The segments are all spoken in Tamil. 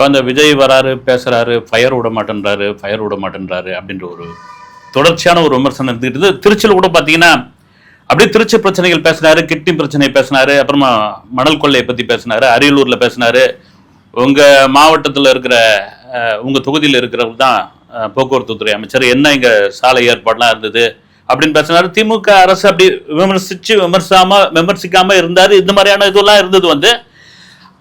இப்போ அந்த விஜய் வராரு பேசுறாரு ஃபயர் விட மாட்டேன்றாரு ஃபயர் விட மாட்டேன்றாரு அப்படின்ற ஒரு தொடர்ச்சியான ஒரு விமர்சனம் இருந்துகிட்டு திருச்சியில் கூட பார்த்தீங்கன்னா அப்படியே திருச்சி பிரச்சனைகள் பேசினாரு கிட்னி பிரச்சனை பேசினாரு அப்புறமா மணல் கொள்ளையை பற்றி பேசினாரு அரியலூரில் பேசினாரு. உங்கள் மாவட்டத்தில் இருக்கிற உங்கள் தொகுதியில் இருக்கிறவர் தான் போக்குவரத்து துறை அமைச்சர். என்ன இங்கே சாலை ஏற்பாடுலாம் இருந்தது அப்படின்னு பேசினாரு. திமுக அரசு அப்படி விமர்சிச்சு விமர்சாமல் விமர்சிக்காமல் இருந்தார். இந்த மாதிரியான இதெல்லாம் இருந்தது வந்து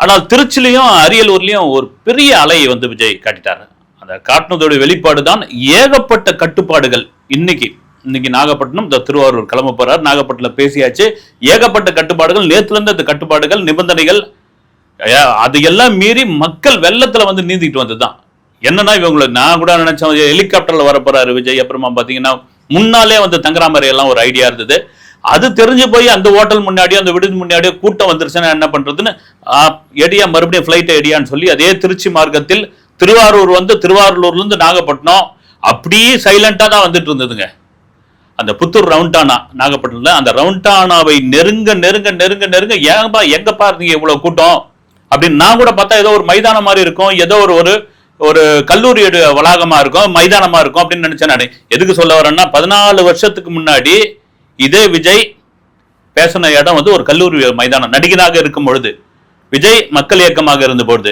ஆனால் திருச்சிலையும் அரியலூர்லயும் ஒரு பெரிய அலையை வந்து விஜய் காட்டிட்டாரு. அந்த காட்டினதோட வெளிப்பாடு தான் ஏகப்பட்ட கட்டுப்பாடுகள். இன்னைக்கு இன்னைக்கு நாகப்பட்டினம் இந்த திருவாரூர் கிளம்ப போறார். நாகப்பட்டினம் பேசியாச்சு. ஏகப்பட்ட கட்டுப்பாடுகள் நேத்துல இருந்து அந்த கட்டுப்பாடுகள் நிபந்தனைகள் அதையெல்லாம் மீறி மக்கள் வெள்ளத்துல வந்து நீந்திட்டு வந்ததுதான். என்னன்னா இவங்களை நான் கூட நினைச்சேன் ஹெலிகாப்டர்ல வர போறாரு விஜய். அப்புறமா பாத்தீங்கன்னா முன்னாலே வந்து தங்கராமரை எல்லாம் ஒரு ஐடியா இருந்தது. அது தெரிஞ்சு போய் அந்த ஹோட்டல் முன்னாடியோ அந்த விடுதி முன்னாடியோ கூட்டம் வந்துருச்சுன்னா என்ன பண்றதுன்னு எடியா மறுபடியும் ஃபிளைட் எடியான்னு சொல்லி அதே திருச்சி மார்க்கத்தில் திருவாரூர் வந்து திருவாரூர்ல இருந்து நாகப்பட்டினம் அப்படியே சைலண்டா தான் வந்துட்டு இருந்ததுங்க. அந்த புத்தூர் ரவுண்டானா நாகப்பட்டினத்தில் அந்த ரவுண்டானாவை நெருங்க நெருங்க நெருங்க நெருங்க ஏன்பா எங்கப்பா இருந்தீங்க இவ்வளவு கூட்டம்? அப்படின்னு நான் கூட பார்த்தா ஏதோ ஒரு மைதானம் மாதிரி இருக்கும் ஏதோ ஒரு ஒரு ஒரு கல்லூரி வளாகமாக வளாகமா இருக்கும் மைதானமா இருக்கும் அப்படின்னு நினைச்சேன் நான். எதுக்கு சொல்ல வரேன்னா பதினாலு வருஷத்துக்கு முன்னாடி இதே விஜய் பேசின இடம் வந்து ஒரு கல்லூரி மைதானம். நடிகனாக இருக்கும் பொழுது விஜய் மக்கள் இயக்கமாக இருந்த பொழுது.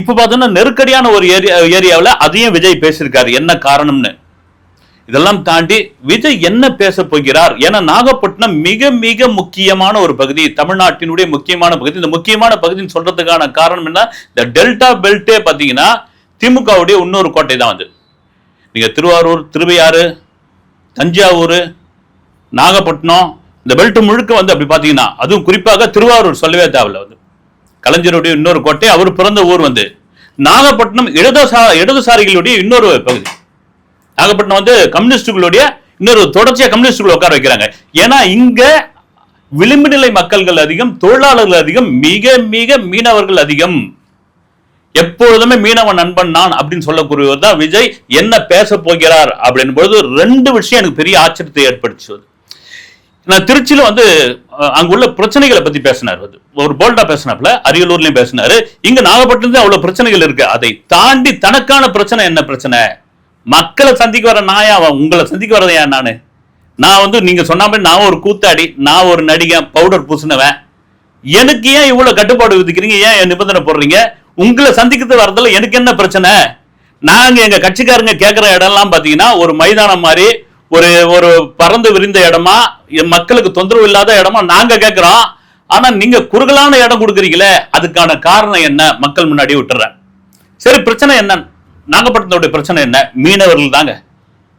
இப்ப பார்த்தோம்னா நெருக்கடியான ஒரு ஏரியா ஏரியாவில் அதையும் விஜய் பேசியிருக்காரு. என்ன காரணம்னு. இதெல்லாம் தாண்டி விஜய் என்ன பேச போகிறார்? ஏன்னா நாகப்பட்டினம் மிக மிக முக்கியமான ஒரு பகுதி. தமிழ்நாட்டினுடைய முக்கியமான பகுதி. இந்த முக்கியமான பகுதின்னு சொல்றதுக்கான காரணம் என்ன? இந்த டெல்டா பெல்ட்டே பார்த்தீங்கன்னா திமுகவுடைய இன்னொரு கோட்டை தான் வந்து நீங்க திருவாரூர் திருவையாறு தஞ்சாவூர் நாகப்பட்டினம் இந்த பெல்ட் முழுக்க வந்து அப்படி பார்த்தீங்கன்னா அதுவும் குறிப்பாக திருவாரூர் சொல்லவே தேவையில்ல வந்து. கலைஞருடைய இன்னொரு கோட்டை அவர் பிறந்த ஊர் வந்து நாகப்பட்டினம் இடதுசா இடதுசாரிகளுடைய இன்னொரு பகுதி. நாகப்பட்டினம் வந்து கம்யூனிஸ்டுகளுடைய இன்னொரு தொடர்ச்சியாக கம்யூனிஸ்டுகளை உட்கார வைக்கிறாங்க. ஏன்னா இங்க விளிம்பு நிலை மக்கள்கள் அதிகம் தொழிலாளர்கள் அதிகம் மிக மிக மீனவர்கள் அதிகம். எப்பொழுதுமே மீனவன் நண்பன் நான் அப்படின்னு சொல்லக்கூடியவர் தான் விஜய். என்ன பேச போகிறார் அப்படின் பொழுது ரெண்டு விஷயம் எனக்கு பெரிய ஆச்சரியத்தை ஏற்படுத்துவது நான் திருச்சியில் வந்து அங்க உள்ள பிரச்சனைகளை பத்தி பேசினார் வந்து ஒரு போல்டா பேசினாப்ல அரியலூர்லயும் பேசினாரு. இங்க நாகப்பட்டினத்துல அவ்வளவு பிரச்சனைகள் இருக்கு. அதை தாண்டி தனக்கான பிரச்சனை என்ன பிரச்சனை? மக்களை சந்திக்க வர நாயா அவன் உங்களை சந்திக்க வரதையா நானு? நான் வந்து நீங்க சொன்ன மாதிரி நான் ஒரு கூத்தாடி நான் ஒரு நடிகன் பவுடர் பூசினவன். எனக்கு ஏன் இவ்வளவு கட்டுப்பாடு விதிக்கிறீங்க? ஏன் என் நிபந்தனை போடுறீங்க? உங்களை சந்திக்கிறது வரதுல எனக்கு என்ன பிரச்சனை? நாங்க எங்க கட்சிக்காரங்க கேட்கிற இடம்லாம் பாத்தீங்கன்னா ஒரு மைதானம் மாதிரி ஒரு ஒரு பறந்து விரிந்த இடமா மக்களுக்கு தொந்தரவு இல்லாத இடமா நாங்க கேட்கிறோம் ஆனா நீங்க குறுகலான இடம் கொடுக்குறீங்களே அதுக்கான காரணம் என்ன? மக்கள் முன்னாடி விட்டுறேன். சரி பிரச்சனை என்ன? நாகப்பட்டினத்துடைய பிரச்சனை என்ன? மீனவர்கள் தாங்க.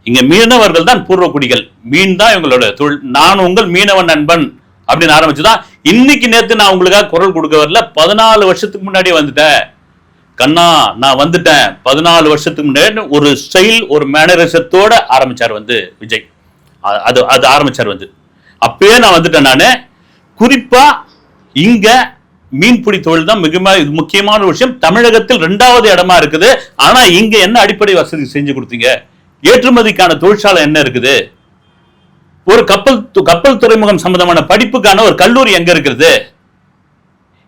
இங்க மீனவர்கள் தான் பூர்வக்குடிகள். மீன் தான் இவங்களோட தொழில். நான் உங்கள் மீனவன் நண்பன் அப்படின்னு ஆரம்பிச்சுதான். இன்னைக்கு நேத்து நான் உங்களுக்காக குரல் கொடுக்க வரல பதினாலு வருஷத்துக்கு முன்னாடி வந்துட்டேன். கண்ணா நான் வந்துட்டேன். பதினாலு வருஷத்துக்கு முன்னாடி ஒரு ஸ்டைல் ஒரு மேனரிசத்தோட ஆரம்பிச்சார் வந்து விஜய். அது அது ஆரம்பிச்சார் வந்து. அப்பயே நான் வந்துட்டேன் நானு. குறிப்பா இங்க மீன்பிடி தொழில் தான் மிக முக்கியமான ஒரு விஷயம். தமிழகத்தில் ரெண்டாவது இடமா இருக்குது. ஆனா இங்க என்ன அடிப்படை வசதி செஞ்சு கொடுத்தீங்க? ஏற்றுமதிக்கான தொழிற்சாலை என்ன இருக்குது? ஒரு கப்பல் து- கப்பல் துறைமுகம் சம்பந்தமான படிப்புக்கான ஒரு கல்லூரி எங்க இருக்கிறது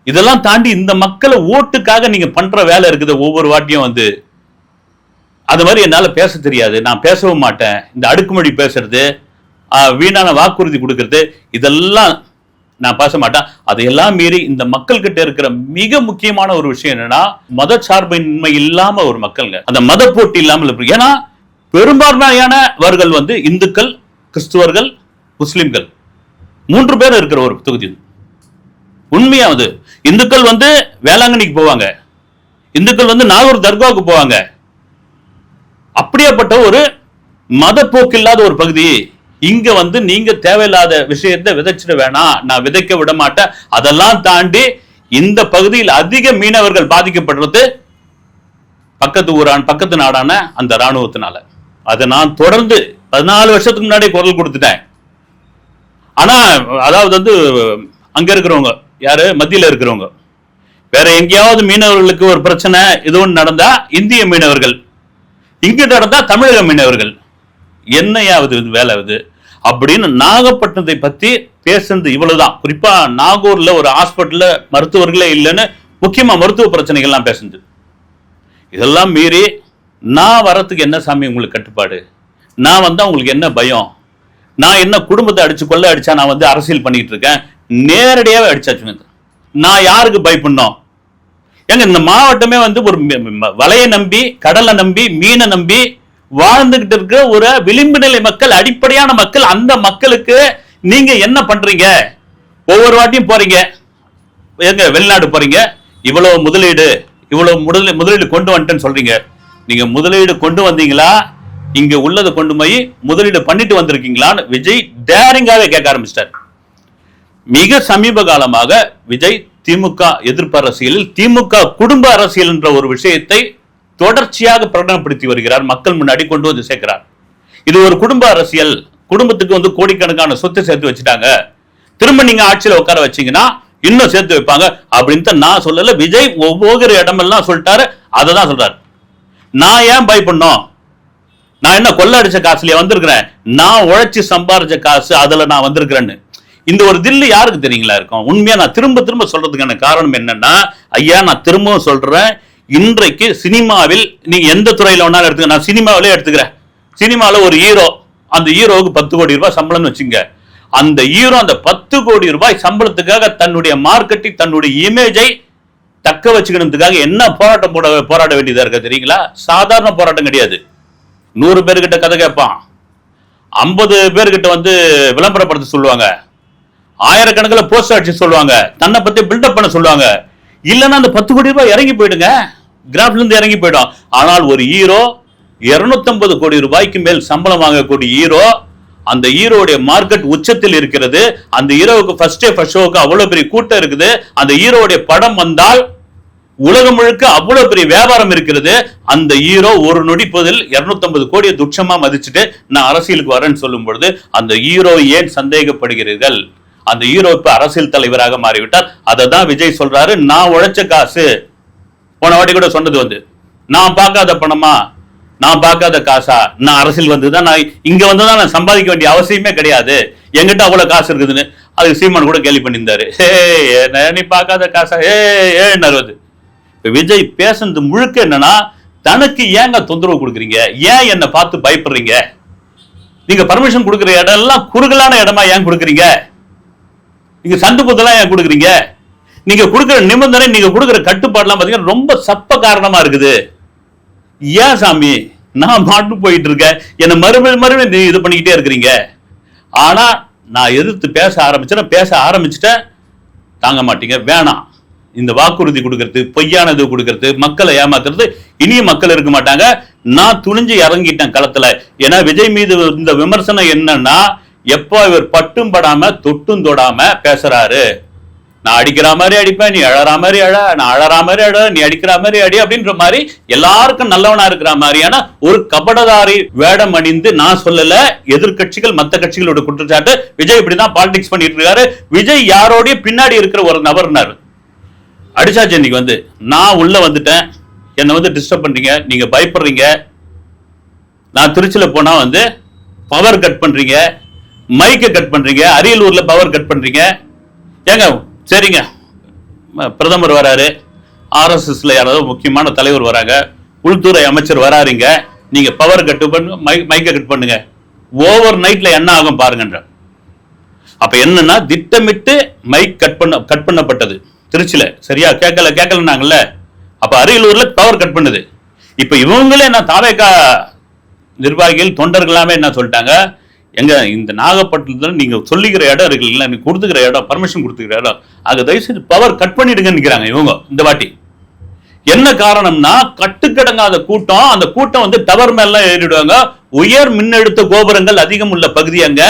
இதெல்லாம் தாண்டி இந்த மக்களை ஓட்டுக்காக நீங்க பண்ற வேலை இருக்குது ஒவ்வொரு வாட்டியும் வந்து. அது மாதிரி என்னால பேச தெரியாது. நான் பேசவும் மாட்டேன். இந்த அடுக்குமொழி பேசுறது வீணான வாக்குறுதி கொடுக்கறது இதெல்லாம் நான் பேச மாட்டேன். அதையெல்லாம் மீறி இந்த மக்கள்கிட்ட இருக்கிற மிக முக்கியமான ஒரு விஷயம் என்னன்னா மத சார்பின்மை இல்லாம ஒரு மக்கள்ங்க. அந்த மத போட்டி இல்லாமல் இருக்கு ஏன்னா பெரும்பான்மையானவர்கள் வந்து இந்துக்கள் கிறிஸ்துவர்கள் முஸ்லிம்கள். மூன்று பேர் இருக்கிற ஒரு தொகுதி உண்மையா அது இந்துக்கள் வந்து வேளாங்கண்ணிக்கு போவாங்க. இந்துக்கள் வந்து நாகூர் தர்காவுக்கு போவாங்க. அப்படியாப்பட்ட ஒரு மதப்போக்கு இல்லாத ஒரு பகுதி. இங்க வந்து நீங்க தேவையில்லாத விஷயத்தை விதைச்சிட வேணாம் நான் விதைக்க விட மாட்டேன். அதெல்லாம் தாண்டி இந்த பகுதியில் அதிக மீனவர்கள் பாதிக்கப்படுறது பக்கத்து ஊரான் பக்கத்து நாடான அந்த இராணுவத்தினால. அதை நான் தொடர்ந்து பதினாலு வருஷத்துக்கு முன்னாடி குரல் கொடுத்துட்டேன். ஆனா அதாவது வந்து அங்க இருக்கிறவங்க யாரு? மத்தியில இருக்கிறவங்க. வேற எங்கேயாவது மீனவர்களுக்கு ஒரு பிரச்சனை இது ஒன்று நடந்தா இந்திய மீனவர்கள் இங்கு நடந்தா தமிழக மீனவர்கள் என்னையாவது இது வேலை இது? அப்படின்னு நாகப்பட்டினத்தை பத்தி பேசுனது இவ்வளவுதான். குறிப்பா நாகூர்ல ஒரு ஹாஸ்பிட்டல்ல மருத்துவர்களே இல்லைன்னு முக்கியமா மருத்துவ பிரச்சனைகள்லாம் பேசுனது. இதெல்லாம் மீறி நான் வரத்துக்கு என்ன சாமி உங்களுக்கு கட்டுப்பாடு? நான் வந்தா உங்களுக்கு என்ன பயம்? நான் என்ன குடும்பத்தை அடிச்சு கொள்ள அடிச்சா நான் வந்து அரசியல் பண்ணிட்டு இருக்கேன்? நேரடியாகவே அடிச்சாச்சு நான் யாருக்கு பயப்படணும்? ஏங்க இந்த மாவட்டமே வந்து ஒரு வலையை நம்பி கடலை நம்பி மீனை நம்பி வாழ்ந்துகிட்டு இருக்கிற ஒரு விளிம்பு நிலை மக்கள் அடிப்படையான மக்கள் அந்த மக்களுக்கு நீங்க என்ன பண்றீங்க? ஒவ்வொரு வாட்டியும் போறீங்க. எங்க வெளிநாடு போறீங்க. இவ்வளவு முதலீடு இவ்வளவு முதலீடு முதலீடு கொண்டு வந்துட்டேன்னு சொல்றீங்க. நீங்க முதலீடு கொண்டு வந்தீங்களா? இங்க உள்ளதை கொண்டு போய் முதலீடு பண்ணிட்டு வந்திருக்கீங்களான்னு விஜய் டேரிங்காவே கேட்க ஆரம்பிச்சிட்டார். மிக சமீப காலமாக விஜய் திமுக எதிர்ப்பு அரசியலில் திமுக குடும்ப அரசியல் என்ற ஒரு விஷயத்தை தொடர்ச்சியாக பிரகடனப்படுத்தி வருகிறார். மக்கள் முன்னாடி கொண்டு வந்து சேர்க்கிறார். இது ஒரு குடும்ப அரசியல். குடும்பத்துக்கு வந்து கோடிக்கணக்கான சொத்து சேர்த்து வச்சுட்டாங்க. திரும்ப நீங்க ஆட்சியில் உட்கார வச்சீங்கன்னா இன்னும் சேர்த்து வைப்பாங்க. அப்படின்ட்டு நான் சொல்லல. விஜய் ஒவ்வொரு இடமெல்லாம் சொல்லிட்டாரு. அதை தான் சொல்றாரு. நான் ஏன் பயப்படணும்? நான் என்ன கொள்ள அடிச்ச காசுலயே வந்திருக்கிறேன். நான் உழைச்சி சம்பாரிச்ச காசு அதுல நான் வந்திருக்கிறேன்னு. இந்த ஒரு தில்லு யாருக்கு தெரியுங்களா இருக்கும்? உண்மையா நான் திரும்ப திரும்ப சொல்றதுக்கான காரணம் என்னன்னா ஐயா நான் திரும்பவும் சொல்றேன் இன்றைக்கு சினிமாவில் நீங்க எந்த துறையில வேணாலும் எடுத்துக்க நான் சினிமாவிலே எடுத்துக்கிறேன். சினிமாவில் ஒரு ஹீரோ அந்த ஹீரோவுக்கு பத்து கோடி ரூபாய் சம்பளம்னு வச்சுங்க. அந்த ஹீரோ அந்த பத்து கோடி ரூபாய் சம்பளத்துக்காக தன்னுடைய மார்க்கெட்டிங் தன்னுடைய இமேஜை தக்க வச்சுக்கணுன்றதுக்காக என்ன போராட்டம் போட போராட வேண்டியதா இருக்க தெரியுங்களா? சாதாரண போராட்டம் கிடையாது. நூறு பேர்கிட்ட கதை கேட்பான். ஐம்பது பேர்கிட்ட வந்து விளம்பரப்படுத்த சொல்லுவாங்க. ஆயிரக்கணக்கில் போஸ்டர் அடிச்சு சொல்லுவாங்க. தன்னை பத்தி பில்டப் பண்ண சொல்லுவாங்க. இல்லைன்னா அந்த பத்து கோடி ரூபாய் இறங்கி போயிடுங்க. கிராஃப்ல இருந்து இறங்கி போயிடும். ஆனால் ஒரு ஹீரோ 250 கோடி ரூபாய்க்கு மேல் சம்பளம் வாங்கக்கூடிய ஹீரோ அந்த ஹீரோடைய மார்க்கெட் உச்சத்தில் இருக்கிறது. அந்த ஹீரோவுக்கு ஃபர்ஸ்ட் டே ஃபர்ஸ்ட் ஷோவுக்கு அவ்வளோ பெரிய கூட்டம் இருக்குது. அந்த ஹீரோவுடைய படம் வந்தால் உலகம் முழுக்க அவ்வளவு பெரிய வியாபாரம் இருக்கிறது. அந்த ஹீரோ ஒரு நொடி பதில் 250 கோடியை துட்சமா மதிச்சுட்டு நான் அரசியலுக்கு வரேன்னு சொல்லும் பொழுது அந்த ஹீரோ ஏன் சந்தேகப்படுகிறீர்கள்? அந்த ஈரோப்பு அரசியல் தலைவராக மாறிவிட்டார். அதை தான் விஜய் சொல்றாரு நான் உழைச்ச காசு. போன வாட்டி கூட சொன்னது வந்து நான் பார்க்காத பணமா? நான் பார்க்காத காசா? நான் அரசியல் வந்து தான் நான் இங்க வந்து தான் நான் சம்பாதிக்க வேண்டிய அவசியமே கிடையாது. எங்கிட்ட அவ்வளவு காசு இருக்குதுன்னு. அது சீமான் கூட கேள்வி பண்ணியிருந்தாரு. ஏ என்ன நீ பார்க்காத காசா? ஏ ஏன்னாரு அது? விஜய் பேசுனது முழுக்க என்னன்னா தனக்கு ஏங்க தொந்தரவு கொடுக்குறீங்க? ஏன் என்னை பார்த்து பயப்படுறீங்க? நீங்க பர்மிஷன் கொடுக்குற இடம் எல்லாம் குறுகலான இடமா ஏன் கொடுக்குறீங்க? நீங்க சண்டு புத்தெல்லாம் ஏன் கொடுக்குறீங்க? நீங்க கொடுக்குற நிபந்தனை நீங்க கொடுக்குற கட்டுப்பாடுலாம் பாத்தீங்கன்னா ரொம்ப சப்ப காரணமா இருக்குது. ஏன் சாமி? நான் மாட்டு போயிட்டு இருக்கேன். என்னை மறுபடியும் மறுபடியும் நீ இது பண்ணிக்கிட்டே இருக்கிறீங்க. ஆனா நான் எதிர்த்து பேச ஆரம்பிச்சேன் பேச ஆரம்பிச்சிட்டேன். தாங்க மாட்டீங்க வேணாம். இந்த வாக்குறுதி கொடுக்கறது பொய்யானது கொடுக்கறது மக்களை ஏமாத்துறது இனியும் மக்கள் இருக்க மாட்டாங்க. நான் துணிஞ்சு இறங்கிட்டேன் களத்துல. ஏன்னா விஜய் மீது இந்த விமர்சனம் என்னன்னா எப்போ இவர் பட்டும் படாம தொட்டும் தொடாம பேசுறாரு? நான் அடிக்கிற மாதிரி அடிப்பேன் நீ அழற மாதிரி அழ நான் அழற மாதிரி அழ நீ அடிக்கிற மாதிரி அடி அப்படின்ற மாதிரி எல்லாருக்கும் நல்லவனா இருக்கிற மாதிரியான ஒரு கபடதாரி வேடம் அணிந்து நான் சொல்லல எதிர்க்கட்சிகள் மத்த கட்சிகளோட குற்றச்சாட்டு. விஜய் இப்படிதான் பாலிடிக்ஸ் பண்ணிட்டு இருக்காரு. விஜய் யாரோடய பின்னாடி இருக்கிற ஒரு நபர்னாரு அடிச்சாச்சு இன்னைக்கு வந்து. நான் உள்ள வந்துட்டேன். என்னை வந்து டிஸ்டர்ப் பண்றீங்க. நீங்க பயப்படுறீங்க. நான் திருச்சியில போனா வந்து பவர் கட் பண்றீங்க. மைக்கை கட் பண்றீங்க அரியலூர்ல பவர் கட் பண்றீங்க. ஏங்க சரிங்க. பிரதமர் வராரு. ஆர்எஸ்எஸ்ல யாராவது முக்கியமான தலைவர் வராங்க. உள்துறை அமைச்சர் வராருங்க. நீங்க பவர் கட் பண்ணு மை- மைக்கை கட் பண்ணுங்க. ஓவர் நைட்ல என்ன ஆகும் பாருங்கன்ற. அப்ப என்னன்னா திட்டமிட்டு மைக் கட் பண்ண கட் பண்ணப்பட்டது. திருச்சியில சரியா? கேட்கல கேட்கலனாங்கல்ல அப்ப அரியலூர்ல பவர் கட் பண்ணுது. இப்ப இவங்களே என்ன தாவேக்கா நிர்வாகிகள் தொண்டர்களாமே என்ன சொல்லிட்டாங்க? எங்க இந்த நாகப்பட்டினத்தில் நீங்க சொல்லிக்கிற இடம் இருக்குல்ல நீங்க கொடுத்துக்கிற இடம் பர்மிஷன் கொடுத்துக்கிற இடம் ஆக தயவுசெய்து பவர் கட் பண்ணிடுங்கன்னு இவங்க இந்த வாட்டி. என்ன காரணம்னா கட்டுக்கடங்காத கூட்டம் அந்த கூட்டம் வந்து டவர் மேலாம் ஏறிடுவாங்க. உயர் மின்னழுத்த கோபுரங்கள் அதிகம் உள்ள பகுதி அங்க.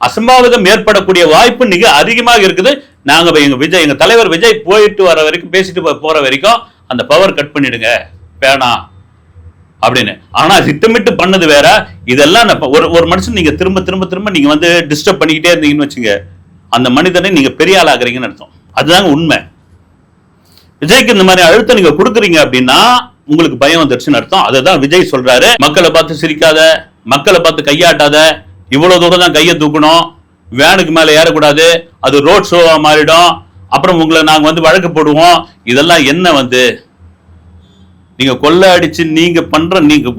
அசம்பாவிதம் ஏற்படக்கூடிய வாய்ப்பு மிக அதிகமாக இருக்குது. நாங்க எங்க விஜய் எங்க தலைவர் விஜய் போயிட்டு வர வரைக்கும் பேசிட்டு போற வரைக்கும் அந்த பவர் கட் பண்ணிடுங்க. வேணாம். அப்படின்னு. ஆனா திட்டமிட்டு பண்ணது வேற. இதெல்லாம் நான் ஒரு ஒரு மனுஷன் நீங்க திரும்ப திரும்ப திரும்ப நீங்க வந்து டிஸ்டர்ப் பண்ணிக்கிட்டே இருந்தீங்கன்னு வச்சுங்க அந்த மனிதனை நீங்க பெரிய ஆளாக்குறீங்கன்னு அர்த்தம். அதுதாங்க உண்மை. விஜய்க்கு இந்த மாதிரி அழுத்தம் நீங்க கொடுக்குறீங்க அப்படின்னா உங்களுக்கு பயம் வந்துருச்சுன்னு அர்த்தம். அதை தான் விஜய் சொல்றாரு. மக்களை பார்த்து சிரிக்காத மக்களை பார்த்து கையாட்டாத இவ்வளவு தூரம் தான் கையை தூக்கணும். வேனுக்கு மேல ஏறக்கூடாது. அது ரோட் ஷோவா மாறிடும். அப்புறம் உங்களை நாங்க வந்து வழக்கு போடுவோம். இதெல்லாம் என்ன வந்து? நீங்க கொள்ளை அடிச்சு நீங்க பண்ற நீங்க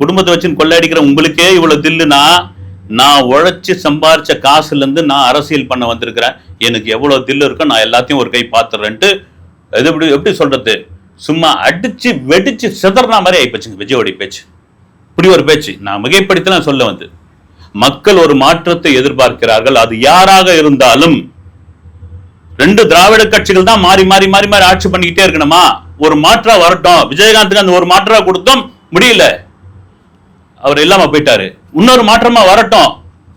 குடும்பத்தை வச்சு கொள்ளை அடிக்கிற உங்களுக்கே இவ்வளவு தில்லுனா நான் உழைச்சி சம்பாரிச்ச காசுல இருந்து நான் அரசியல் பண்ண வந்திருக்கிறேன். எனக்கு எவ்வளவு தில்லு இருக்கோ நான் எல்லாத்தையும் ஒரு கை பார்த்துறேன்ட்டு இது எப்படி எப்படி சொல்றது? சும்மா அடிச்சு வெடிச்சு சிதறனா மாதிரி ஆயிப்போச்சுங்க விஜயோடைய பேச்சு. இப்படி ஒரு பேச்சு. நான் மிகைப்படுத்தலாம் சொல்ல வந்து. மக்கள் ஒரு மாற்றத்தை எதிர்பார்க்கிறார்கள். அது யாராக இருந்தாலும் ரெண்டு திராவிட கட்சிகள் தான் மாறி மாறி மாறி மாறி ஆட்சி பண்ணிக்கிட்டே இருக்கணுமா? ஒரு மாற்றா வரட்டும். விஜயகாந்துக்கு அந்த ஒரு மாற்றா கொடுத்தோம் முடியல. அவர் இல்லாம போயிட்டாரு. இன்னொரு மாற்றமா வரட்டும்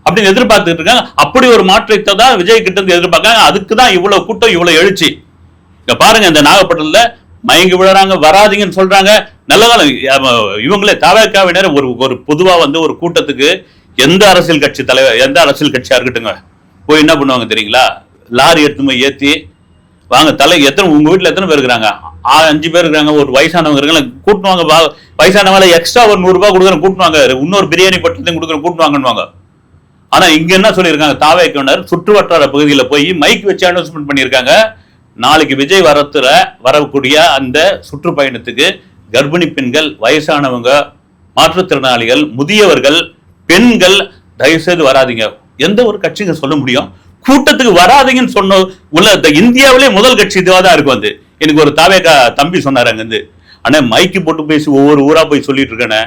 அப்படின்னு எதிர்பார்த்துட்டு இருக்காங்க. அப்படி ஒரு மாற்றத்தை தான் விஜய் கிட்ட இருந்து எதிர்பார்க்காங்க. அதுக்கு தான் இவ்வளவு கூட்டம் இவ்வளவு எழுச்சி. இங்க பாருங்க இந்த நாகப்பட்டினத்துல மயங்கி விழுறாங்க வராதீங்கன்னு சொல்றாங்க. நல்ல காலம் இவங்களே தாவேக்காவினர் ஒரு ஒரு பொதுவா வந்து ஒரு கூட்டத்துக்கு எந்த அரசியல் கட்சி தலைவர் எந்த அரசியல் கட்சியா இருக்கட்டுங்க போய் என்ன பண்ணுவாங்க தெரியுங்களா? லாரி எடுத்து போய் ஏத்தி வாங்க தலை எத்தனை உங்க வீட்டுல எத்தனை பேர் இருக்கிறாங்க? அஞ்சு பேர் இருக்காங்க ஒரு வயசானவங்க இருக்காங்க கூட்டுவாங்க வா- வயசானவங்கள எக்ஸ்ட்ரா ஒரு நூறுபா ரூபாய் கொடுக்குறேன் கூட்டுவாங்க இன்னொரு பிரியாணி பட்டத்தையும் கொடுக்குறேன் கூட்டுவாங்கன்னுவாங்க ஆனா இங்க என்ன சொல்லியிருக்காங்க? தாவேக்கனர் சுற்று வட்டார பகுதியில போய் மைக் வச்சு அனௌன்ஸ்மெண்ட் பண்ணியிருக்காங்க. நாளைக்கு விஜய் வரத்துல வரக்கூடிய அந்த சுற்றுப்பயணத்துக்கு கர்ப்பிணி பெண்கள் வயசானவங்க மாற்றுத்திறனாளிகள் முதியவர்கள் பெண்கள் தயவுசெய்து வராதீங்க. எந்த ஒரு கட்சிங்க சொல்ல முடியும். கூட்டத்துக்கு வராதீங்கன்னு சொன்ன உள்ள இந்தியாவிலே முதல் கட்சி இதுவாக தான் இருக்கும் வந்து எனக்கு ஒரு தாவேக்கா தம்பி சொன்னார் அங்கேருந்து. ஆனால் அண்ணே மைக்கு போட்டு பேசி ஒவ்வொரு ஊராக போய் சொல்லிட்டு இருக்கேனே.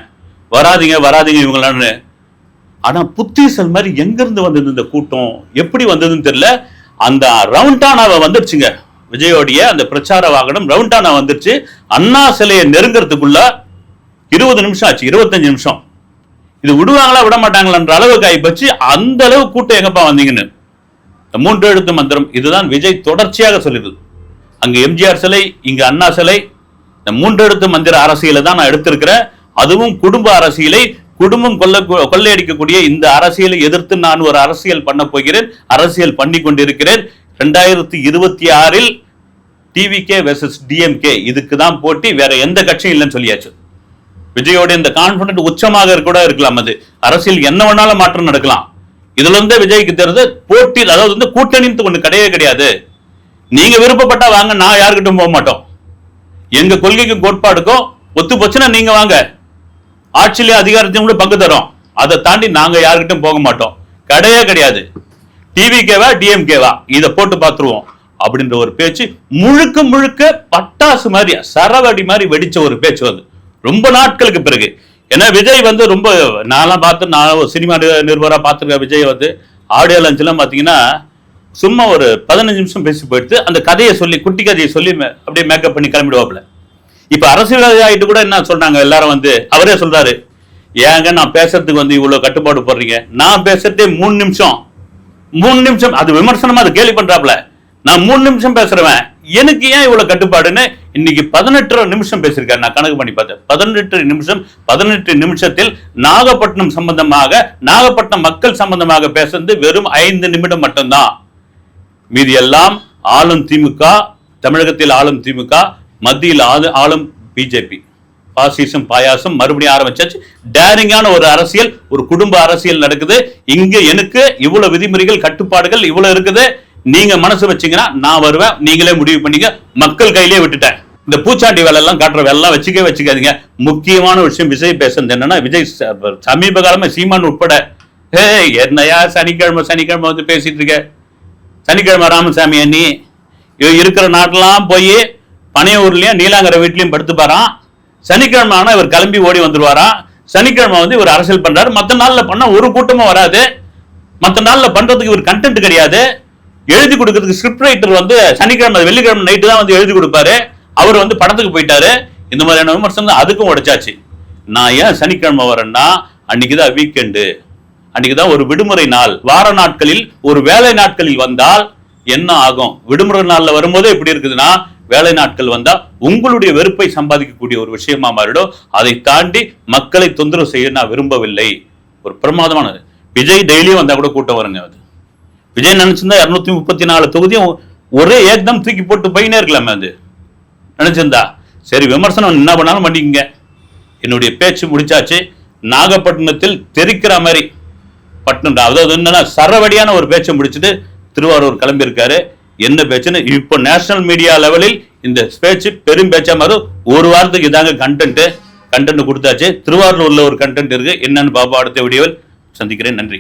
வராதீங்க வராதீங்க இவங்களான்னு. ஆனால் புத்தீசல் மாதிரி எங்கேருந்து வந்தது இந்த கூட்டம்? எப்படி வந்ததுன்னு தெரியல. அந்த ரவுண்டானாவை வந்துருச்சுங்க. விஜயோடைய அந்த பிரச்சார வாகனம் ரவுண்டானா வந்துருச்சு. அண்ணா சிலையை நெருங்கிறதுக்குள்ள இருபது நிமிஷம் ஆச்சு இருபத்தஞ்சு நிமிஷம். இது விடுவாங்களா விட மாட்டாங்களான்ற அளவுக்கு ஆகிப்போச்சு அந்த அளவு கூட்டம் எங்கப்பா வந்தீங்கன்னு. மூன்று எழுத்து மந்திரம் இதுதான் விஜய் தொடர்ச்சியாக சொல்லுது அங்க எம்ஜிஆர் சிலை இங்க அண்ணா சிலை இந்த மூன்று எழுத்து மந்திர அரசியலை தான் நான் எடுத்திருக்கிறேன். அதுவும் குடும்ப அரசியலை குடும்பம் கொள்ள கொள்ளையடிக்கக்கூடிய இந்த அரசியலை எதிர்த்து நான் ஒரு அரசியல் பண்ண போகிறேன் அரசியல் பண்ணி கொண்டிருக்கிறேன். ரெண்டாயிரத்தி இருபத்தி ஆறில் டிவிகே வெர்சஸ் டிஎம்கே இதுக்கு தான் போட்டி வேற எந்த கட்சியும் இல்லைன்னு சொல்லியாச்சு. விஜயோட இந்த கான்பிடன்ட் உச்சமாக கூட இருக்கலாம் அது. அரசியல் என்ன வேணாலும் மாற்றம் நடக்கலாம். இதுல இருந்தே விஜய்க்கு தெரிஞ்சது போட்டியில் அதாவது வந்து கூட்டணின்னு ஒண்ணு கிடையவே கிடையாது. நீங்க விருப்பப்பட்டா வாங்க நான் யாருக்கிட்டும் போக மாட்டோம். எங்க கொள்கைக்கும் கோட்பாடுக்கும் ஒத்து போச்சுன்னா நீங்க வாங்க. ஆட்சியிலே அதிகாரத்தையும் கூட பங்கு தரோம். அதை தாண்டி நாங்க யாருக்கிட்டும் போக மாட்டோம். கிடையவே கிடையாது. டிவி டிவிகேவா டிஎம்கேவா இதை போட்டு பார்த்துருவோம். அப்படின்ற ஒரு பேச்சு முழுக்க முழுக்க பட்டாசு மாதிரி சரவடி மாதிரி வெடிச்ச ஒரு பேச்சு வந்து. ரொம்ப நாட்களுக்கு பிறகு. ஏன்னா விஜய் வந்து ரொம்ப நான்லாம் பார்த்து நான் ஒரு சினிமா நிருபராக பார்த்துருக்கேன் விஜய் வந்து ஆடியோ லஞ்செல்லாம் பார்த்தீங்கன்னா சும்மா ஒரு பதினஞ்சு நிமிஷம் பேசி போயிடுத்து அந்த கதையை சொல்லி குட்டி கதையை சொல்லி மே- அப்படியே மேக்கப் பண்ணி கிளம்பிடுவாப்புல. இப்போ அரசியல்வாதி ஆகிட்டு கூட என்ன சொல்கிறாங்க எல்லாரும் வந்து? அவரே சொல்கிறாரு ஏங்க நான் பேசுறதுக்கு வந்து இவ்வளோ கட்டுப்பாடு போடுறீங்க. நான் பேசுறதே மூணு நிமிஷம். மூணு நிமிஷம். அது விமர்சனமாக அது கேலி பண்ணுறாப்புல நான் மூணு நிமிஷம் பேசுறவன். எனக்கு ஏன் இவ்வளவு கட்டுப்பாடுன்னு? இன்னைக்கு பதினெட்டு நிமிஷம் பேசியிருக்காரு. நான் கணக்கு பண்ணி பார்த்தேன். பதினெட்டு நிமிஷம் பதினெட்டு நிமிஷத்தில் நாகப்பட்டினம் சம்பந்தமாக நாகப்பட்டினம் மக்கள் சம்பந்தமாக பேசுறது வெறும் ஐந்து நிமிடம் மட்டும்தான். மீதி எல்லாம் ஆளும் திமுக தமிழகத்தில் ஆளும் திமுக மத்தியில் ஆளு- ஆளும் பிஜேபி. பாசிசம் பாயாசம் மறுபடியும் ஆரம்பிச்சாச்சு. டேரிங்கான ஒரு அரசியல் ஒரு குடும்ப அரசியல் நடக்குது. இங்க எனக்கு இவ்வளவு விதிமுறைகள் கட்டுப்பாடுகள் இவ்வளவு இருக்குது. நீங்க மனசு வச்சீங்கன்னா நான் வருவேன் நீங்களே முடிவு பண்ணீங்க மக்கள் கையிலே விட்டுட்டேன். இந்த பூச்சாண்டி வேலை எல்லாம் காட்டுற வேலை வச்சுக்கவே வச்சுக்காதீங்க. முக்கியமான விஷயம் விஜய் பேசுறது என்னன்னா விஜய் ச- சமீப காலமா சீமான் உட்பட. ஏய் என்னையா சனிக்கிழமை சனிக்கிழமை வந்து பேசிட்டு இருக்க? சனிக்கிழமை ராமசாமி அண்ணி. இருக்கிற நாட்டெல்லாம் போய் பனையூர்லயும் நீலாங்கர வீட்லயும் படுத்துப்பாராம். சனிக்கிழமை ஆனா இவர் கிளம்பி ஓடி வந்துருவாராம். சனிக்கிழமை வந்து இவர் அரசியல் பண்றாரு. மற்ற நாள்ல பண்ணா ஒரு கூட்டமும் வராது. மற்ற நாள்ல பண்றதுக்கு இவர் கண்டென்ட் கிடையாது. எழுதி கொடுக்கறதுக்கு ஸ்கிரிப்ட் ரைட்டர் வந்து சனிக்கிழமை வெள்ளிக்கிழமை நைட்டு தான் வந்து எழுதி கொடுப்பாரு. அவர் வந்து படத்துக்கு போயிட்டாரு. இந்த மாதிரியான விமர்சனம் தான் அதுக்கும் உடைச்சாச்சு. நான் ஏன் சனிக்கிழமை வரேன்னா அன்னைக்கு தான் வீக்கெண்டு அன்னைக்கு தான் ஒரு விடுமுறை நாள். வார நாட்களில் ஒரு வேலை நாட்களில் வந்தால் என்ன ஆகும்? விடுமுறை நாள்ல வரும்போதே இப்படி இருக்குதுன்னா வேலை நாட்கள் வந்தா உங்களுடைய வெறுப்பை சம்பாதிக்கக்கூடிய ஒரு விஷயமா மாறிடும். அதை தாண்டி மக்களை தொந்தரவு செய்ய நான் விரும்பவில்லை. ஒரு பிரமாதமானது. விஜய் டெய்லியும் வந்தா கூட கூட்டம் வருங்க அது. விஜய் நினைச்சிருந்தா இருநூத்தி முப்பத்தி நாலு தொகுதியும் ஒரே ஏக்தம் தூக்கி போட்டு போயினே இருக்கலாமே அது. நினைச்சிருந்தா? சரி விமர்சனம் என்ன பண்ணாலும் பண்ணிக்கங்க. என்னுடைய பேச்சு முடிச்சாச்சு. நாகப்பட்டினத்தில் தெரிக்கிற மாதிரி. பட்டினம் அதாவது என்னன்னா சரவடியான ஒரு பேச்சை முடிச்சுட்டு திருவாரூர் கிளம்பியிருக்காரு. என்ன பேச்சுன்னு? இப்போ நேஷனல் மீடியா லெவலில் இந்த பேச்சு பெரும் பேச்சா மாறும் ஒரு வாரத்துக்கு இதாங்க கண்டென்ட் கண்டென்ட் கொடுத்தாச்சு. திருவாரூர்ல ஒரு கண்டென்ட் இருக்கு. என்னன்னு பாப்பா அடுத்த வீடியோவில். சந்திக்கிறேன். நன்றி.